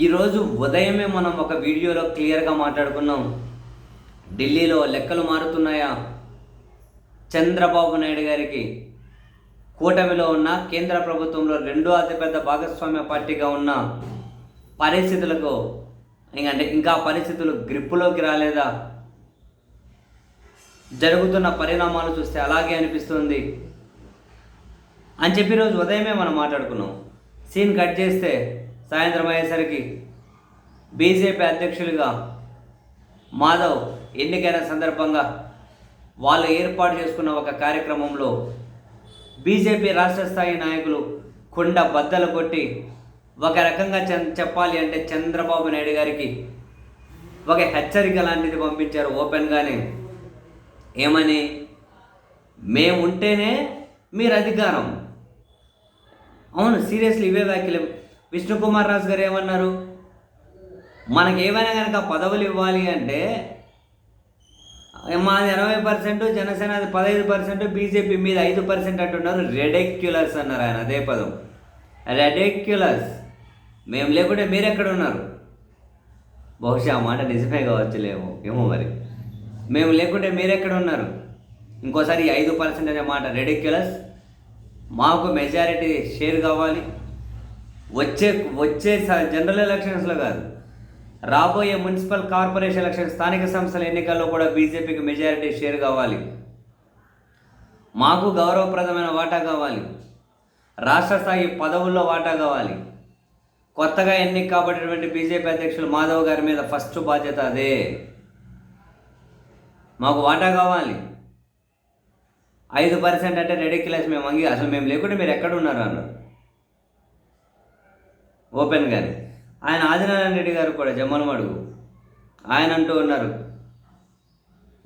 ఈరోజు ఉదయమే మనం ఒక వీడియోలో క్లియర్గా మాట్లాడుకున్నాం. ఢిల్లీలో లెక్కలు మారుతున్నాయా? చంద్రబాబు నాయుడు గారికి కూటమిలో ఉన్న కేంద్ర ప్రభుత్వంలో రెండో అతిపెద్ద భాగస్వామ్య పార్టీగా ఉన్న పరిస్థితులకు ఇంకంటే ఇంకా పరిస్థితులు గ్రిప్పులోకి రాలేదా? జరుగుతున్న పరిణామాలు చూస్తే అలాగే అనిపిస్తుంది. అని చెప్పి రోజు ఉదయమే మనం మాట్లాడుకున్నాం. సీన్ కట్ చేస్తే సాయంత్రం అయ్యేసరికి బీజేపీ అధ్యక్షులుగా మాధవ్ ఎన్నికైన సందర్భంగా వాళ్ళు ఏర్పాటు చేసుకున్న ఒక కార్యక్రమంలో బీజేపీ రాష్ట్ర స్థాయి నాయకులు కుండ బద్దలు కొట్టి ఒక రకంగా చె చెప్పాలి అంటే చంద్రబాబు నాయుడు గారికి ఒక హెచ్చరిక లాంటిది పంపించారు ఓపెన్గానే. ఏమని? మేము ఉంటేనే మీరు అధికారం. అవును సీరియస్లీ ఇవే వ్యాఖ్యలు. విష్ణుకుమార్ రాజు గారు ఏమన్నారు? మనకి ఏమైనా కనుక పదవులు ఇవ్వాలి అంటే మాది ఇరవై పర్సెంట్ జనసేన పదహైదు పర్సెంట్ బీజేపీ మీద ఐదు పర్సెంట్ అంటున్నారు. రెడెక్యులస్ అన్నారు ఆయన అదే పదం. రెడెక్యులస్ మేము లేకుంటే మీరు ఎక్కడ ఉన్నారు బహుశా మాట నిజమే కావచ్చులేమో ఏమో మరి. మేము లేకుంటే మీరెక్కడ ఉన్నారు ఇంకోసారి ఐదు పర్సెంట్ అనే మాట రెడిక్యులస్ మాకు మెజారిటీ షేర్ కావాలి. వచ్చే వచ్చే జనరల్ ఎలక్షన్స్లో కాదు. రాబోయే మున్సిపల్ కార్పొరేషన్ ఎలక్షన్ స్థానిక సంస్థల ఎన్నికల్లో కూడా బీజేపీకి మెజారిటీ షేర్ కావాలి. మాకు గౌరవప్రదమైన వాటా కావాలి. రాష్ట్ర స్థాయి పదవుల్లో వాటా కావాలి. కొత్తగా ఎన్నిక కాబట్టినటువంటి బీజేపీ అధ్యక్షులు మాధవ్ గారి మీద ఫస్ట్ బాధ్యత అదే. మాకు వాటా కావాలి. ఐదు పర్సెంట్ అంటే రెడిక్యులస్ మేము అంగి అసలు మేము లేకుంటే మీరు ఎక్కడ ఉన్నారు అన్నారు. ఓపెన్గానే ఆయన ఆదినారాయణ రెడ్డి గారు కూడా జమ్మలమడుగు ఆయన అంటూ ఉన్నారు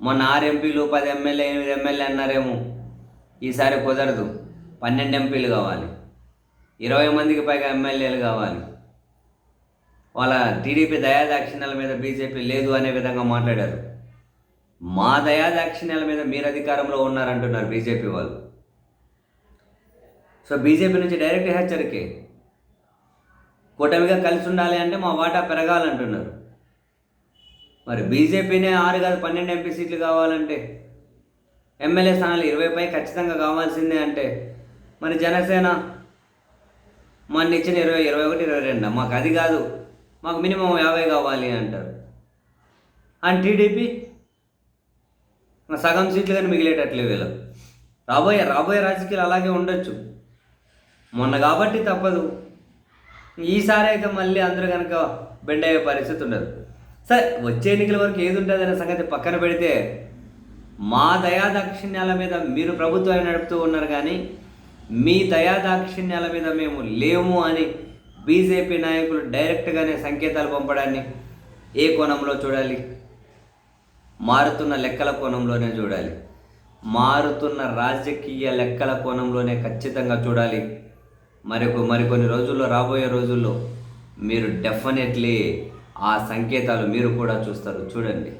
మొన్న ఆరు ఎంపీలు పది ఎమ్మెల్యే ఎనిమిది ఎమ్మెల్యే అన్నారేమో. ఈసారి కుదరదు పన్నెండు ఎంపీలు కావాలి. ఇరవై మందికి పైగా ఎమ్మెల్యేలు కావాలి. వాళ్ళ టీడీపీ దయాదాక్షిణ్యాల మీద బీజేపీ లేదు అనే విధంగా మాట్లాడారు. మా దయాదాక్షిణ్యాల మీద మీరు అధికారంలో ఉన్నారంటున్నారు బీజేపీ వాళ్ళు. సో బీజేపీ నుంచి డైరెక్ట్ హెచ్చరికే. కూటమిగా కలిసి ఉండాలి అంటే మా వాటా పెరగాలంటున్నారు. మరి బీజేపీనే ఆరు కాదు పన్నెండు ఎంపీ సీట్లు కావాలంటే ఎమ్మెల్యే స్థానాలు ఇరవై పై ఖచ్చితంగా కావాల్సిందే అంటే మరి జనసేన మన ఇచ్చిన ఇరవై ఇరవై ఒకటి ఇరవై రెండు? మాకు అది కాదు. మాకు మినిమం యాభై కావాలి అంటారు. And TDP? సగం సీట్లు కానీ మిగిలేటట్లే వీళ్ళు. రాబోయే రాబోయే రాజకీయాలు అలాగే ఉండొచ్చు. మొన్న కాబట్టి తప్పదు. ఈసారి అయితే మళ్ళీ అందరూ కనుక బెండ్ అయ్యే పరిస్థితి ఉండదు. సరే వచ్చే ఎన్నికల వరకు ఏది ఉంటుంది అనే సంగతి పక్కన పెడితే మా దయాదాక్షిణ్యాల మీద మీరు ప్రభుత్వాన్ని నడుపుతూ ఉన్నారు కానీ మీ దయాదాక్షిణ్యాల మీద మేము లేము అని బీజేపీ నాయకులు డైరెక్ట్గానే సంకేతాలు పంపడాన్ని ఏ కోణంలో చూడాలి? మారుతున్న లెక్కల కోణంలోనే చూడాలి. మారుతున్న రాజకీయ లెక్కల కోణంలోనే ఖచ్చితంగా చూడాలి. మరికొ మరికొన్ని రోజుల్లో రాబోయే రోజుల్లో మీరు డెఫినెట్లీ ఆ సంకేతాలు మీరు కూడా చూస్తారు. చూడండి.